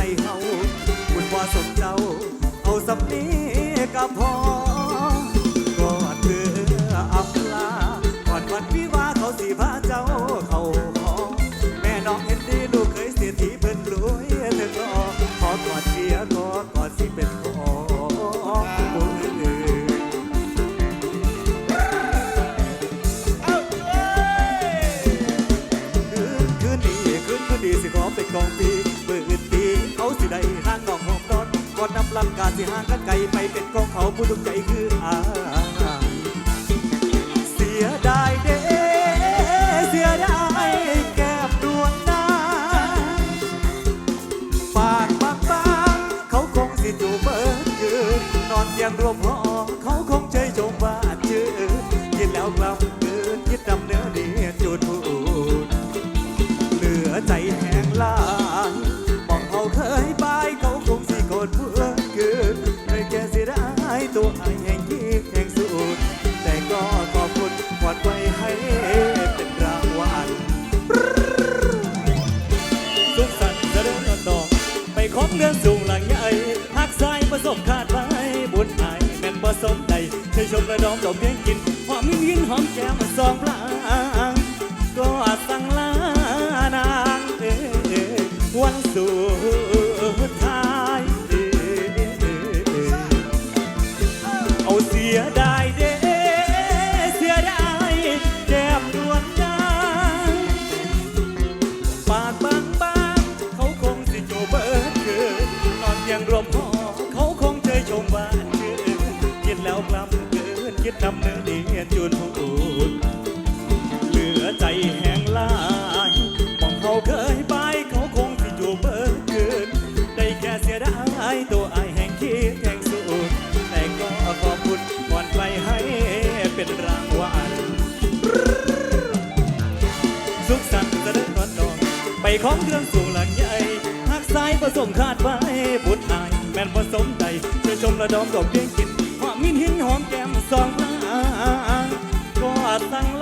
ใจเฮาบุญว่าสมเจ้า เอาสับนี้ก็พอกอดเธออับลากอดวันวิวาเขาสิพาเจ้าเขาขอแม่น้องเอ็นดีลูกเคยเสียทีเป็นรวยเธอก็ขอกอดเสียกอกอดสิเป็นของคืนนี้คืนคืนดีสิขอเป็นของ ก่อนนำลำกาสิห่างกันไกลไปเป็นของเขาผู้ทุกใจคืออาเสียดายเด้เสียดายแก้มดวงดาปากบางบางเขาคงสิจูบเบิดคืนนอนเตียงรวมหอเขาคงใจชมว่าชื่อกินแล้วกลับคืนคิดดำเนื้อเดียจุดพูดเหลือใจแห้งลา สายประสบคาดไว้บุญอายแม่นผสมใดเคยชมระดอมดอกเพียงกินหอมยิ้นหอมแก้มสองปลางก็สั่งลานางเอวันสุดท้ายเอ้ยเอาเสียดาย นคิดนำเนื้อเดียนจุนพูดเหลือใจแห้งลายมองเขาเคยไปเขาคงสิโจเบิดคืนได้แค่เสียดายตัวอายแห่งคิดแห่งสูดแต่ก็ขอบคุณก่อนไปให้เป็นรางวัลสุขสันต์เจริญนอนนองไปของเครื่องสูงหลังใหญ่หักสายผสมคาดไว้บุญอายแม่นผสมใดเธอชมระดอมดอกเบี้ยงกินหอมมินหินหอมแก้มสอง passam